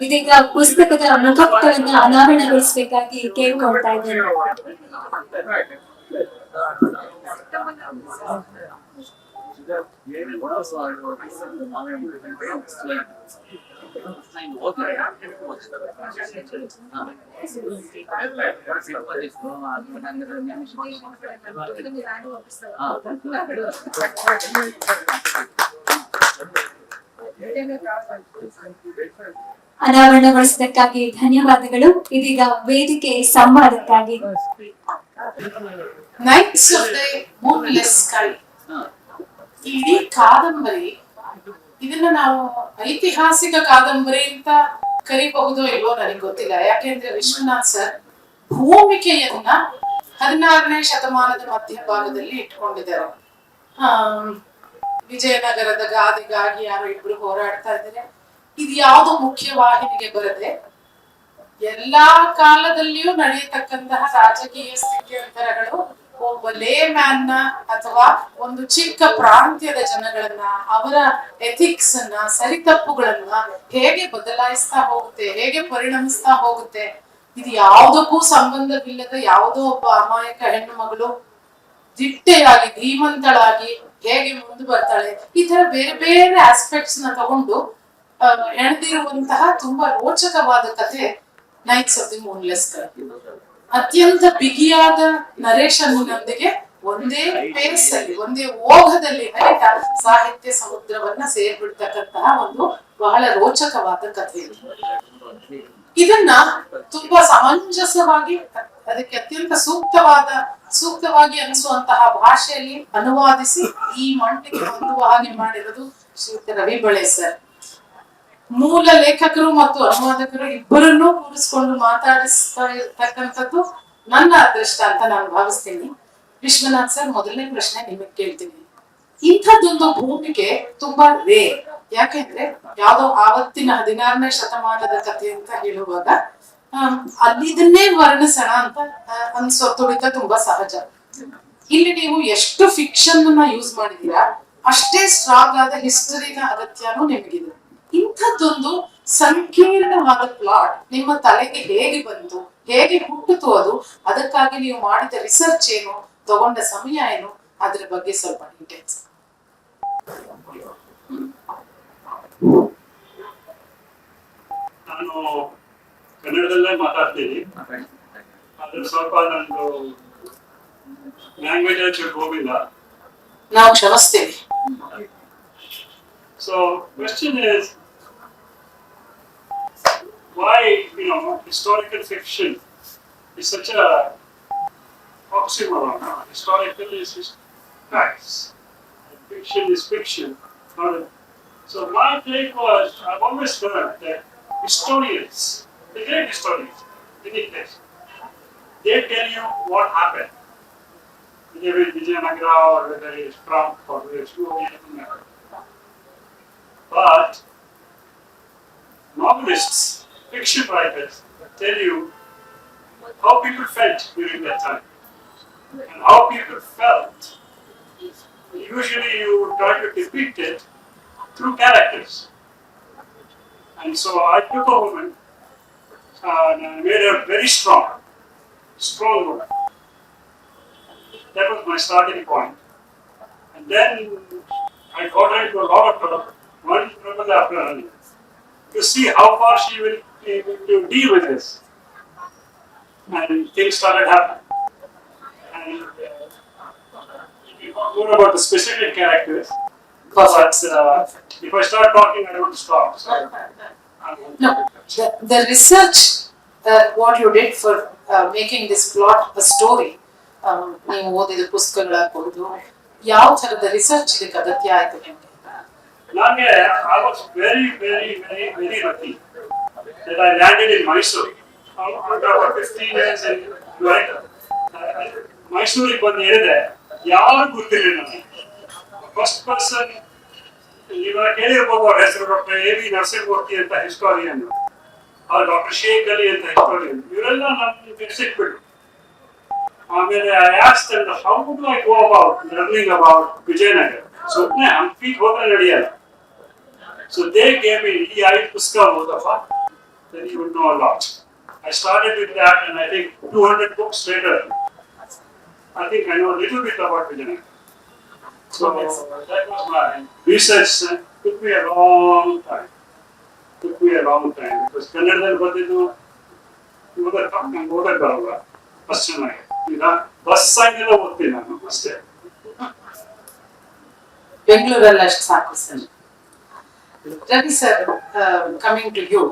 ಇದೀಗ ಪುಸ್ತಕದ ಮುಖಪುಟವನ್ನು ಅನಾವರಣಗೊಳಿಸಬೇಕಾಗಿ ಕೇಳ್ಕೊಳ್ತಾ ಇದ್ದೇನೆ ಅನಾವರಣಗೊಳಿಸಿದ್ದಕ್ಕಾಗಿ ಧನ್ಯವಾದಗಳು. ಇದೀಗ ವೇದಿಕೆ ಸಂವಾದಕ್ಕಾಗಿ. ಇಡೀ ಕಾದಂಬರಿ, ಇದನ್ನ ನಾವು ಐತಿಹಾಸಿಕ ಕಾದಂಬರಿ ಅಂತ ಕರಿಬಹುದು ಇಲ್ವೋ ನನಗೆ ಗೊತ್ತಿಲ್ಲ. ಯಾಕೆಂದ್ರೆ ವಿಶ್ವನಾಥ್ ಸರ್ ಭೂಮಿಕೆಯನ್ನ ಹದಿನಾರನೇ ಶತಮಾನದ ಮಧ್ಯಭಾಗದಲ್ಲಿ ಇಟ್ಕೊಂಡಿದ್ದಾರೆ. ವಿಜಯನಗರದ ಗಾದಿಗಾಗಿ ಯಾರು ಇಬ್ರು ಹೋರಾಡ್ತಾ ಇದ್ದಾರೆ. ಇದು ಯಾವುದು ಮುಖ್ಯ ವಾಹಿನಿಗೆ ಬರದೆ ಎಲ್ಲಾ ಕಾಲದಲ್ಲಿಯೂ ನಡೆಯತಕ್ಕಂತಹ ರಾಜಕೀಯ ಸ್ಥಿತ್ಯಂತರಗಳು ಒಬ್ಬ ಲೇ ಮ್ಯಾನ್ನ ಅಥವಾ ಒಂದು ಚಿಕ್ಕ ಪ್ರಾಂತ್ಯದ ಜನಗಳನ್ನ, ಅವರ ಎಥಿಕ್ಸ್ ಅನ್ನ, ಸರಿತಪ್ಪುಗಳನ್ನ ಹೇಗೆ ಬದಲಾಯಿಸ್ತಾ ಹೋಗುತ್ತೆ, ಹೇಗೆ ಪರಿಣಮಿಸ್ತಾ ಹೋಗುತ್ತೆ, ಇದು ಯಾವುದಕ್ಕೂ ಸಂಬಂಧವಿಲ್ಲದ ಯಾವುದೋ ಒಬ್ಬ ಅಮಾಯಕ ಹೆಣ್ಣು ಮಗಳು ದಿಟ್ಟೆಯಾಗಿ, ಧೀಮಂತಳಾಗಿ ಹೇಗೆ ಮುಂದೆ ಬರ್ತಾಳೆ, ಈ ತರ ಬೇರೆ ಬೇರೆ ಆಸ್ಪೆಕ್ಟ್ಸ್ನ ತಗೊಂಡು ಆ, ಎಳೆದಿರುವಂತಹ ತುಂಬಾ ರೋಚಕವಾದ ಕಥೆ ನೈಟ್ಸ್ ಆಫ್ ದಿ ಮೂನ್ಲೆಸ್ ಅತ್ಯಂತ ಬಿಗಿಯಾದ ನರೇಶನ್ನೊಂದಿಗೆ ಒಂದೇ ಪೇಸ್ ಅಲ್ಲಿ ಒಂದೇ ಓಘದಲ್ಲಿ ಹರಿತ ಸಾಹಿತ್ಯ ಸಮುದ್ರವನ್ನ ಸೇರ್ಬಿಡ್ತಕ್ಕಂತಹ ಒಂದು ಬಹಳ ರೋಚಕವಾದ ಕಥೆ ಇದು. ಇದನ್ನ ತುಂಬಾ ಸಮಂಜಸವಾಗಿ ಅದಕ್ಕೆ ಅತ್ಯಂತ ಸೂಕ್ತವಾದ ಸೂಕ್ತವಾಗಿ ಅನಿಸುವಂತಹ ಭಾಷೆಯಲ್ಲಿ ಅನುವಾದಿಸಿ ಈ ಮಂಟಿಗೆ ಹೊಂದುವ ಹಾಗೆ ಮಾಡಿರೋದು ಶ್ರೀಯುತ ರವಿ ಬಳೆ ಸರ್ ಮೂಲ ಲೇಖಕರು ಮತ್ತು ಅನುವಾದಕರು ಇಬ್ಬರನ್ನೂ ಕೂರಿಸ್ಕೊಂಡು ಮಾತಾಡಿಸ್ತಾ ಇರ್ತಕ್ಕಂಥದ್ದು ನನ್ನ ಅದೃಷ್ಟ ಅಂತ ನಾನು ಭಾವಿಸ್ತೀನಿ. ವಿಶ್ವನಾಥ್ ಸರ್, ಮೊದಲನೇ ಪ್ರಶ್ನೆ ನಿಮಗೆ ಕೇಳ್ತೀನಿ. ಇಂಥದ್ದೊಂದು ಭೂಮಿಗೆ ತುಂಬಾ ರೇ, ಯಾಕೆಂದ್ರೆ ಯಾವುದೋ ಆವತ್ತಿನ ಹದಿನಾರನೇ ಶತಮಾನದ ಕಥೆ ಅಂತ ಹೇಳುವಾಗ ಅಲ್ಲಿದನ್ನೇ ವರ್ಣಿಸೋಣ ಅಂತ ಅನ್ಸೋ ತುಡಿತ ತುಂಬಾ ಸಹಜ. ಇಲ್ಲಿ ನೀವು ಎಷ್ಟು ಫಿಕ್ಷನ್ ಯೂಸ್ ಮಾಡಿದೀರಾ ಅಷ್ಟೇ ಸ್ಟ್ರಾಂಗ್ ಆದ ಹಿಸ್ಟರಿನ ಅಗತ್ಯನೂ ನಿಮಗಿದೆ. ಇಂಥದ್ದೊಂದು ಸಂಕೀರ್ಣವಾದ ಪ್ಲಾಟ್ ನಿಮ್ಮ ತಲೆಗೆ ಹೇಗೆ ಬಂತು? ಹೇಗೆ ಹುಟ್ಟಿತು ಅದು ಅದಕ್ಕಾಗಿ ನೀವು ಮಾಡಿದ ರಿಸರ್ಚ್ ಏನು? ತಗೊಂಡ ಸಮಯ ಏನು? ಅದ್ರ ಬಗ್ಗೆ ಸ್ವಲ್ಪ ಡೀಟೇಲ್ಸ್ ನಾನು ಕನ್ನಡದಲ್ಲೇ ಮಾತಾಡ್ತೀನಿ. ಆದ್ರೆ ಸ್ವಲ್ಪ ನಂದು ಲ್ಯಾಂಗ್ವೇಜ್ ಹೋಗಿಲ್ಲ. ನಾವು ಕ್ಷಮಿಸ್ತೇವೆ. So question is, why you know historical fiction is such a oxymoron? Historical is just facts, fiction is fiction. So my take was, I've always learned that historians, the great historians, any place, they tell you what happened. Whether it is Vijayanagara or whether it is Trump or whether it is who, it doesn't matter. But novelists, fiction writers tell you how people felt during that time and how people felt. Usually, you try to depict it through characters. And so I took a woman and I made her very strong, strong woman. That was my starting point. And then I got into a lot of trouble, one trouble after another, to see how far she will be able to deal with this. And things started happening. And uh, more about the specific characters. But uh, if I start talking, I don't stop. So, um, No, the, the research uh, what you did for uh, making this plot a story, um, ನೀವು ಓದಿದ ಪುಸ್ತಕಗಳಾಗ್ಬೋದು ಯಾವ ಥರದ research ಇದಕ್ಕೆ ಅಗತ್ಯ ಆಯ್ತು ನಿಮ್ಗೆ Nange, I was very very very very lucky that I landed in Mysuru After about 15 years ಮೈಸೂರಿಗೆ ಬಂದು ಹೇಳಿದೆ ಯಾರು ಗೊತ್ತಿರಲಿಲ್ಲ ನನಗೆ ಫಸ್ಟ್ ಪರ್ಸನ್ ಇವಾಗ ಕೇಳಿರ್ಬೋದು ಅವ್ರ ಹೆಸರು ಡಾಕ್ಟರ್ ಎ ವಿ ನರಸಿಂಹಮೂರ್ತಿ ಅಂತ ಹಿಸ್ಟೋರಿಯನ್ ಅವ್ರು ಡಾಕ್ಟರ್ ಶೇಖ್ ಅಲಿ ಅಂತ ಹಿಸ್ಟೋರಿಯನ್ ಇವರೆಲ್ಲ ನಮ್ಗೆ ಸಿಕ್ಬಿಟ್ಟು ಆಮೇಲೆ I asked how do I go about learning about Vijayanagara ಸುಮ್ಮನೆ ಹಂಪಿಗೆ ಹೋದ್ರೆ ನಡೆಯಲ್ಲ ಸೊ ದೇ ಗೇಮ್ ಈ ಐದು ಪುಸ್ತಕ ಓದಪ್ಪ then you would know a lot. I started with that, and I think 200 books later, I think I know a little bit about Vijayanagara. So that was my research. uh, Took me a long time. Took me a long time because ಕನ್ನಡದಲ್ಲಿ ಬಂದಿದ್ದು ಓದಕ್ಕೆ ನಂಗೆ ಓದಕ್ಕೆ ಬರಲ್ಲ first ಚೆನ್ನಾಗಿ ಈಗ bus ಆಗಿಲ್ಲ ಓದ್ತೀನಿ ನಾನು ಅಷ್ಟೇ ಬೆಂಗಳೂರಲ್ಲಿ ಅಷ್ಟು ಸಾಕು sir. Ravi sir coming to you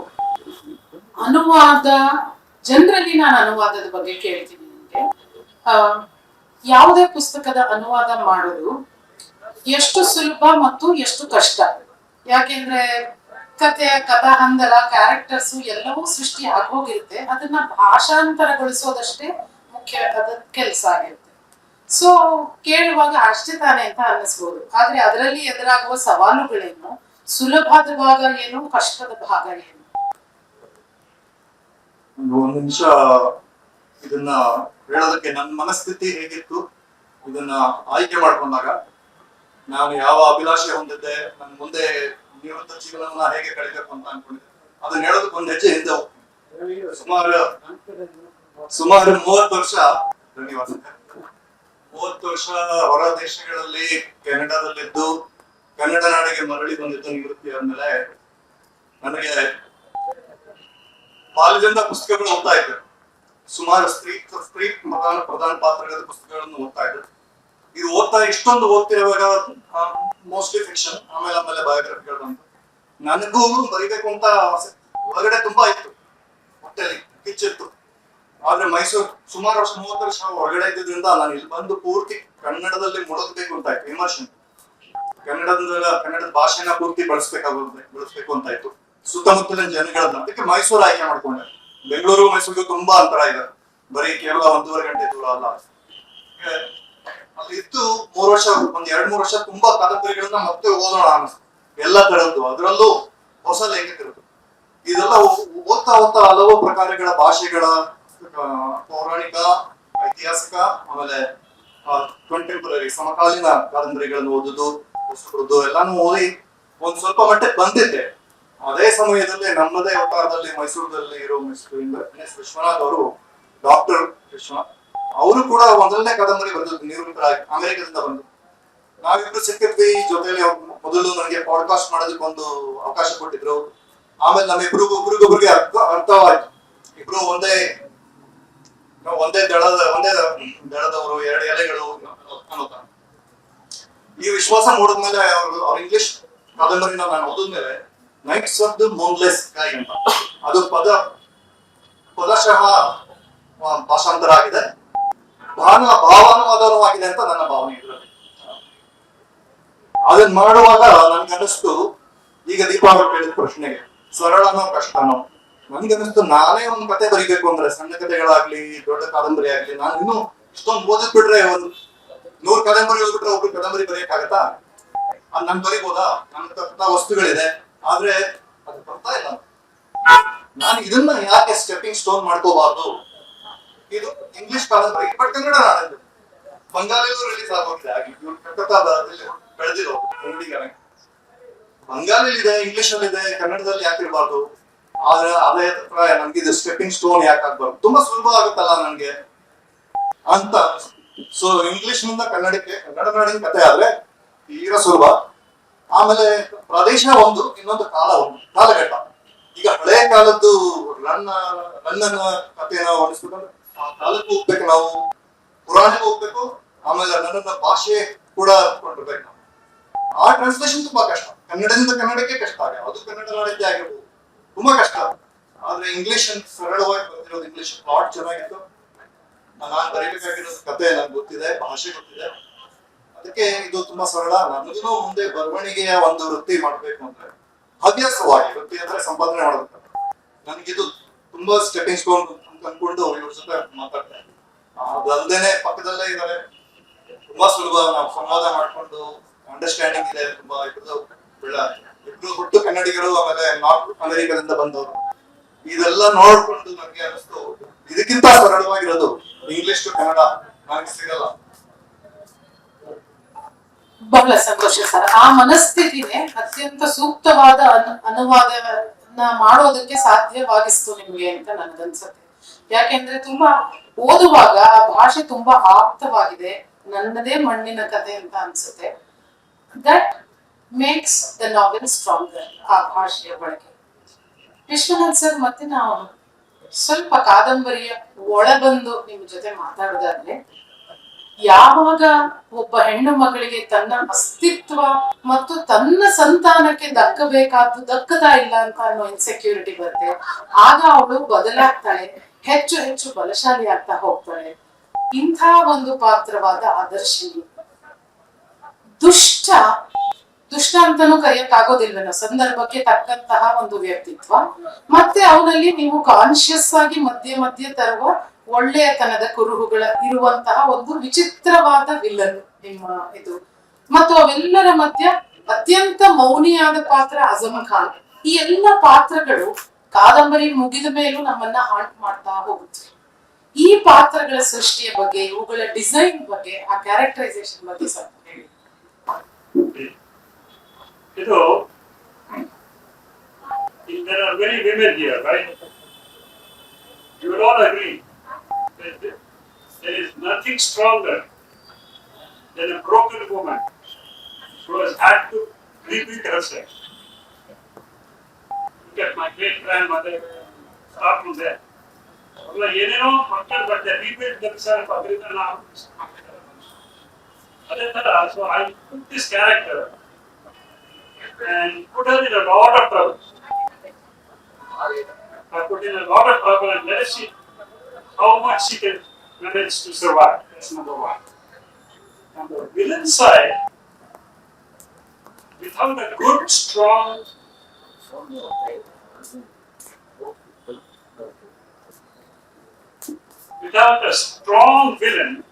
ಅನುವಾದ, ಜನರಲ್ಲಿ ನಾನು ಅನುವಾದದ ಬಗ್ಗೆ ಕೇಳ್ತೀನಿ ನಿಮಗೆ. ಯಾವುದೇ ಪುಸ್ತಕದ ಅನುವಾದ ಮಾಡೋದು ಎಷ್ಟು ಸುಲಭ ಮತ್ತು ಎಷ್ಟು ಕಷ್ಟ? ಯಾಕೆಂದ್ರೆ ಕತೆ ಕಥಾಹಂದರ ಕ್ಯಾರೆಕ್ಟರ್ಸ್ ಎಲ್ಲವೂ ಸೃಷ್ಟಿ ಆಗೋಗಿರುತ್ತೆ. ಅದನ್ನ ಭಾಷಾಂತರಗೊಳಿಸೋದಷ್ಟೇ ಮುಖ್ಯ, ಅದ ಕೆಲಸ ಆಗಿರುತ್ತೆ ಸೊ ಕೇಳುವಾಗ ಅಷ್ಟೇ ತಾನೇ ಅಂತ ಅನ್ನಿಸ್ಬೋದು. ಆದ್ರೆ ಅದರಲ್ಲಿ ಎದುರಾಗುವ ಸವಾಲುಗಳೇನು? ಸುಲಭದ ಭಾಗ ಏನು, ಕಷ್ಟದ ಭಾಗ ಏನು? ಒಂದು ನಿಮಿಷ ಇದನ್ನ ಹೇಳೋದಕ್ಕೆ ನನ್ನ ಮನಸ್ಥಿತಿ ಹೇಗಿತ್ತು, ಇದನ್ನ ಆಯ್ಕೆ ಮಾಡ್ಕೊಂಡಾಗ? ನಾನು ಯಾವ ಅಭಿಲಾಷೆ ಹೊಂದಿದ್ದೆ, ನನ್ನ ಮುಂದೆ ನಿವೃತ್ತ ಜೀವನವನ್ನ ಹೇಗೆ ಕಳಿಬೇಕು ಅಂತ ಅನ್ಕೊಂಡಿದ್ದೆ. ಅದನ್ನ ಹೇಳೋದಕ್ಕೆ ಒಂದ್ ಹೆಜ್ಜೆ ಹಿಂದೆ. ಸುಮಾರು ಸುಮಾರು ಮೂವತ್ತು ವರ್ಷ ಧನ್ಯವಾದ ಮೂವತ್ತು ವರ್ಷ ಹೊರ ದೇಶಗಳಲ್ಲಿ ಕೆನಡಾದಲ್ಲಿದ್ದು ಕನ್ನಡ ನಾಡಿಗೆ ಮರಳಿ ಬಂದಿದ್ದ ನಿವೃತ್ತಿ ಆದ್ಮೇಲೆ ನನಗೆ ಬಾಲ್ಯದಿಂದ ಪುಸ್ತಕಗಳು ಓದ್ತಾ ಇದ್ದೆ. ಸುಮಾರು ಸ್ತ್ರೀ ಸ್ತ್ರೀ ಪ್ರಧಾನ ಪ್ರಧಾನ ಪಾತ್ರಗಳ ಪುಸ್ತಕಗಳನ್ನು ಓದ್ತಾ ಇದ್ದೆ. ಇದು ಓದ್ತಾ ಇಷ್ಟೊಂದು ಓದ್ತಿರುವಾಗ ಮೋಸ್ಟ್ಲಿ ಫಿಕ್ಷನ್ ಆಮೇಲೆ ಆಮೇಲೆ ಬಯೋಗ್ರಫಿಗಳು ಬಂತು. ನನಗೂ ಬರೀಬೇಕು ಅಂತ ಹೊರಗಡೆ ತುಂಬಾ ಇತ್ತು. ಹೊಟ್ಟೆಲಿ ಕಿಚ್ಚಿತ್ತು. ಆದ್ರೆ ಮೈಸೂರು ಸುಮಾರು ವರ್ಷ, ಮೂವತ್ತು ವರ್ಷ ಹೊರಗಡೆ ಇದ್ದಿದ್ರಿಂದ ನಾನು ಇಲ್ಲಿ ಬಂದು ಪೂರ್ತಿ ಕನ್ನಡದಲ್ಲಿ ಮುಳುಗಬೇಕು ಅಂತ ಆಯ್ತು ಇಮರ್ಷನ್ ಕನ್ನಡದ ಕನ್ನಡದ ಭಾಷೆನ ಪೂರ್ತಿ ಬಳಸ್ಬೇಕಾಗುತ್ತೆ ಬಳಸ್ಬೇಕು ಅಂತ ಆಯ್ತು. ಸುತ್ತಮುತ್ತಲಿನ ಜನಗಳನ್ನ, ಅದಕ್ಕೆ ಮೈಸೂರು ಆಯ್ಕೆ ಮಾಡ್ಕೊಂಡೆ. ಬೆಂಗಳೂರು ಮೈಸೂರಿಗೂ ತುಂಬಾ ಅಂತರ ಇದೆ. ಬರೀ ಕೇವಲ ಒಂದೂವರೆ ಗಂಟೆ ದೂರ ಅಲ್ಲ. ಅಲ್ಲಿ ಇದ್ದು ಮೂರು ವರ್ಷ, ಒಂದ್ ಎರಡ್ ಮೂರು ವರ್ಷ ತುಂಬಾ ಕಾದಂಬರಿಗಳನ್ನ ಮತ್ತೆ ಓದೋಣ ಅನಿಸ್ತು ಎಲ್ಲ ತರದ್ದು, ಅದರಲ್ಲೂ ಹೊಸ ಲೇಖಕರದ್ದು ಇದೆಲ್ಲ ಓದ್ತಾ ಓದ್ತಾ ಹಲವು ಪ್ರಕಾರಗಳ ಭಾಷೆಗಳ ಪೌರಾಣಿಕ, ಐತಿಹಾಸಿಕ, ಆಮೇಲೆ ಕಂಟೆಂಪರರಿ ಸಮಕಾಲೀನ ಕಾದಂಬರಿಗಳನ್ನು ಓದುದು, ಪುಸ್ತಕದ್ದು ಎಲ್ಲಾನು ಓದಿ ಒಂದ್ ಸ್ವಲ್ಪ ಮಟ್ಟಕ್ಕೆ ಬಂದಿದ್ದೆ. ಅದೇ ಸಮಯದಲ್ಲಿ ನಮ್ಮದೇ ಅವತಾರದಲ್ಲಿ ಮೈಸೂರಿನಲ್ಲಿ ಇರೋ ಮೈಸೂರಿಂದ ಎಸ್ ವಿಶ್ವನಾಥ್ ಅವರು, ಡಾಕ್ಟರ್ ವಿಶ್ವನಾಥ್ ಅವರು ಕೂಡ ಮೊದಲನೇ ಕಾದಂಬರಿ ಬಂದದ್ದು ನಿವೃತ್ತರಾಗಿ ಅಮೆರಿಕದಿಂದ ಬಂದು. ನಾವಿಬ್ರು ಸಿಕ್ಕಿದ್ವಿ ಜೊತೆಲಿ ಮೊದಲು ನನಗೆ ಪಾಡ್ಕಾಸ್ಟ್ ಮಾಡೋದಕ್ಕೆ ಒಂದು ಅವಕಾಶ ಕೊಟ್ಟಿದ್ರು. ಆಮೇಲೆ ನಮ್ಮಿಬ್ರಿಗೂ ಒಬ್ರಿಗೊಬ್ರಿಗೆ ಅರ್ಥ, ಅರ್ಥವಾಯ್ತು. ಇಬ್ರು ಒಂದೇ ಒಂದೇ ದಳದ, ಒಂದೇ ದಳದವರು, ಎರಡು ಎಲೆಗಳು. ಈ ವಿಶ್ವಾಸ ಮೂಡಿದ್ಮೇಲೆ ಅವರು ಅವ್ರ ಇಂಗ್ಲಿಷ್ ಕಾದಂಬರಿನ ನಾನು ಓದಿದ್ಮೇಲೆ nights of the moonless sky ಅಂತ. ಅದು ಪದ, ಪದಶಃ ಭಾಷಾಂತರ ಆಗಿದೆ ಭಾನ ಭಾವಾನುವಾದನೂ ಆಗಿದೆ ಅಂತ ನನ್ನ ಭಾವನೆ ಇದರಲ್ಲಿ. ಅದನ್ನ ಮಾಡುವಾಗ ನನ್ಗೆ ಅನಿಸ್ತು ಈಗ ದೀಪಾವಳಿ ಕೇಳಿದ ಪ್ರಶ್ನೆಗೆ, ಸರಳನೋ ಕಷ್ಟನೋ? ನನ್ಗನ್ನಿಸ್ತು ನಾನೇ ಒಂದು ಕತೆ ಬರಿಬೇಕು ಅಂದ್ರೆ, ಸಣ್ಣ ಕಥೆಗಳಾಗ್ಲಿ ದೊಡ್ಡ ಕಾದಂಬರಿ ಆಗ್ಲಿ, ನಾನು ಇನ್ನು ಇಷ್ಟೊಂದು ಓದಿದ್ ಬಿಟ್ರೆ ಒಂದು ನೂರ್ ಕಾದಂಬರಿ ಓದ್ಬಿಟ್ರೆ ಒಬ್ರು ಕಾದಂಬರಿ ಬರೆಯಕ್ಕಾಗತ್ತಾ? ಅದ್ ನನ್ ಬರಿಬೋದಾ? ನನ್ನ ತಕ್ಕ ವಸ್ತುಗಳಿದೆ. ಆದ್ರೆ ಅದು ಬರ್ತಾ ಇಲ್ಲ. ನಾನು ಇದನ್ನ ಯಾಕೆ ಸ್ಟೆಪ್ಪಿಂಗ್ ಸ್ಟೋನ್ ಮಾಡ್ಕೋಬಾರ್ದು? ಇದು ಇಂಗ್ಲಿಷ್ ಕಾದಂಬರಿ ಬಟ್ ಕನ್ನಡ ನಾಡದ್ದು. ಬಂಗಾಳಿಯಲ್ಲೂ ರಿಲೀಸ್ ಆಗೋಗಿದೆ. ಆಗಿ ಇವ್ರು ಕಲ್ಕತ್ತಾದಲ್ಲಿ ಬೆಳೆದಿರೋ ಬಂಗಾಳಿಲಿ ಇದೆ ಇಂಗ್ಲಿಷ್ ಅಲ್ಲಿ ಇದೆ ಕನ್ನಡದಲ್ಲಿ ಯಾಕೆ ಇರಬಾರ್ದು? ಆದ್ರೆ ಅದೇ ನನ್ಗೆ ಇದು ಸ್ಟೆಪ್ಪಿಂಗ್ ಸ್ಟೋನ್ ಯಾಕೆ ಆಗ್ಬಾರ್ದು? ತುಂಬಾ ಸುಲಭ ಆಗುತ್ತಲ್ಲ ನನ್ಗೆ ಅಂತ. ಸೊ ಇಂಗ್ಲಿಷ್ನಿಂದ ಕನ್ನಡಕ್ಕೆ, ಕನ್ನಡ ನಾಡಿನ ಕತೆ ಆದ್ರೆ ತೀರಾ ಸುಲಭ. ಆಮೇಲೆ ಪ್ರದೇಶ ಒಂದು, ಇನ್ನೊಂದು ಕಾಲ ಒಂದು, ಕಾಲಘಟ್ಟ. ಈಗ ಹಳೆ ಕಾಲದ್ದು ರನ್ನ ರನ್ನನ ಕಥೆನ ಹೊಲಿಸ್ಬೇಕಂದ್ರೆ ಆ ಕಾಲಕ್ಕೆ ಹೋಗ್ಬೇಕು ನಾವು, ಪುರಾಣಕ್ಕೂ ಹೋಗ್ಬೇಕು, ಆಮೇಲೆ ರನ್ನನ ಭಾಷೆ ಕೂಡ ನಾವು. ಆ ಟ್ರಾನ್ಸ್ಲೇಷನ್ ತುಂಬಾ ಕಷ್ಟ. ಕನ್ನಡದಿಂದ ಕನ್ನಡಕ್ಕೆ ಕಷ್ಟ. ಆಗ ಅದು ಕನ್ನಡ ನಾಡಿದ್ದೇ ಆಗಿರ್ಬೋದು. ತುಂಬಾ ಕಷ್ಟ. ಆದ್ರೆ ಇಂಗ್ಲಿಷ್ ಸರಳವಾಗಿ ಬರ್ತಿರೋದು ಇಂಗ್ಲಿಷ್ ಪ್ಲಾಟ್ ಚೆನ್ನಾಗಿತ್ತು. ನಾನು ಬರೀಬೇಕಾಗಿರೋ ಕತೆ ನನ್ಗೆ ಗೊತ್ತಿದೆ, ಭಾಷೆ ಗೊತ್ತಿದೆ. ಅದಕ್ಕೆ ಇದು ತುಂಬಾ ಸರಳ. ನನಗೂ ಮುಂದೆ ಬರವಣಿಗೆಯ ಒಂದು ವೃತ್ತಿ ಮಾಡ್ಬೇಕು ಅಂದ್ರೆ ಹವ್ಯಾಸವಾಗಿ, ವೃತ್ತಿ ಅಂದ್ರೆ ಸಂಪಾದನೆ ಮಾಡಬೇಕು ನನಗಿದು ತುಂಬಾ ಸ್ಟೆಪಿಂಗ್ ಸ್ಟೋನ್ ಅನ್ಕೊಂಡು ಇವ್ರ ಜೊತೆ ಮಾತಾಡ್ತಾ ಇದ್ದೆ. ಅದಲ್ದೇನೆ ಪಕ್ಕದಲ್ಲೇ ಇದ್ದಾರೆ ತುಂಬಾ ಸುಲಭ. ನಾವು ಸಂವಾದ ಮಾಡ್ಕೊಂಡು ಅಂಡರ್ಸ್ಟ್ಯಾಂಡಿಂಗ್ ಇದೆ. ತುಂಬಾ ಇಬ್ಬರದು ಬೆಳ ಇಬ್ರು ಹುಟ್ಟು ಕನ್ನಡಿಗರು, ಆಮೇಲೆ ನಾರ್ತ್ ಅಮೆರಿಕದಿಂದ ಬಂದವರು. ಇದೆಲ್ಲ ನೋಡ್ಕೊಂಡು ನನಗೆ ಅನಿಸ್ತು. ಇದಕ್ಕಿಂತ ಸರಳವಾಗಿರೋದು ಇಂಗ್ಲಿಷ್ ಟು ಕನ್ನಡ ನನಗೆ ಸಿಗಲ್ಲ. ಬಹಳ ಸಂತೋಷ ಸರ್. ಆ ಮನಸ್ಥಿತಿನೇ ಅತ್ಯಂತ ಸೂಕ್ತವಾದ ಅನು ಅನುವಾದನ ಮಾಡೋದಕ್ಕೆ ಸಾಧ್ಯವಾಗಿಸ್ತು ನಿಮ್ಗೆ ಅಂತ ನನ್ಗನ್ಸುತ್ತೆ ಯಾಕೆಂದ್ರೆ ತುಂಬಾ ಓದುವಾಗ ಆ ಭಾಷೆ ತುಂಬಾ ಆಪ್ತವಾಗಿದೆ. ನನ್ನದೇ ಮಣ್ಣಿನ ಕಥೆ ಅಂತ ಅನ್ಸುತ್ತೆ. That makes the novel stronger ಆ ಭಾಷೆಯ ಬಳಕೆ ವಿಶ್ವನಾಥ್ ಸರ್ ಮತ್ತೆ ನಾವು ಸ್ವಲ್ಪ ಕಾದಂಬರಿಯ ಒಳಬಂದು ನಿಮ್ ಜೊತೆ ಮಾತಾಡೋದಾದ್ರೆ ಯಾವಾಗ ಒಬ್ಬ ಹೆಣ್ಣು ಮಗಳಿಗೆ ತನ್ನ ಅಸ್ತಿತ್ವ ಮತ್ತು ತನ್ನ ಸಂತಾನಕ್ಕೆ ದಕ್ಕಬೇಕಾದ್ದು ದಕ್ಕತಾ ಇಲ್ಲ ಅಂತ ಅನ್ನೋ ಇನ್ಸೆಕ್ಯೂರಿಟಿ ಬರುತ್ತೆ, ಆಗ ಅವಳು ಬದಲಾಗ್ತಾಳೆ, ಹೆಚ್ಚು ಹೆಚ್ಚು ಬಲಶಾಲಿ ಆಗ್ತಾ ಹೋಗ್ತಾಳೆ. ಇಂಥ ಒಂದು ಪಾತ್ರವಾದ ಆದರ್ಶಿನಿ ದುಷ್ಟ ದುಷ್ಟ ಅಂತಾನೂ ಕರೆಯಕ್ಕಾಗೋದಿಲ್ವೇನೋ, ಸಂದರ್ಭಕ್ಕೆ ತಕ್ಕಂತಹ ಒಂದು ವ್ಯಕ್ತಿತ್ವ. ಮತ್ತೆ ಅವನಲ್ಲಿ ನೀವು ಕಾನ್ಶಿಯಸ್ ಆಗಿ ಮಧ್ಯೆ ಮಧ್ಯೆ ತರುವ ಒಳ್ಳೆಯತನದ ಕುರುಹುಗಳ ಇರುವಂತಹ ಒಂದು ವಿಚಿತ್ರವಾದ ವಿಲ್ಲನ್ ನಿಮ್ಮ ಇದು. ಮತ್ತು ಅವೆಲ್ಲರ ಮಧ್ಯ ಅತ್ಯಂತ ಮೌನಿಯಾದ ಪಾತ್ರ ಅಜಮ್ ಖಾನ್. ಈ ಎಲ್ಲ ಪಾತ್ರಗಳು ಕಾದಂಬರಿ ಮುಗಿದ ಮೇಲೂ ನಮ್ಮನ್ನ ಹಾಂಟ್ ಮಾಡ್ತಾ ಹೋಗುತ್ತೆ. ಈ ಪಾತ್ರಗಳ ಸೃಷ್ಟಿಯ ಬಗ್ಗೆ, ಇವುಗಳ ಡಿಸೈನ್ ಬಗ್ಗೆ, ಆ ಕ್ಯಾರೆಕ್ಟರೈಸೇಷನ್ ಬಗ್ಗೆ ಸ್ವಲ್ಪ ಹೇಳಿ ಇದು there are many women here, right? You will all agree that there is nothing stronger than a broken woman who has had to rebuild herself. Look at my great grandmother, start from there. ಅವ್ರೆಲ್ಲ ಏನೇನೋ ಮಕ್ಕಳು but rebuild themselves ಅದರಿಂದ ನಾವು ಅದೇ ತರ so I put this character and put her in a lot of trouble. I put in a lot of trouble and let us see how much she can manage to survive. That's number one. On the villain side, without a good, strong without a strong villain,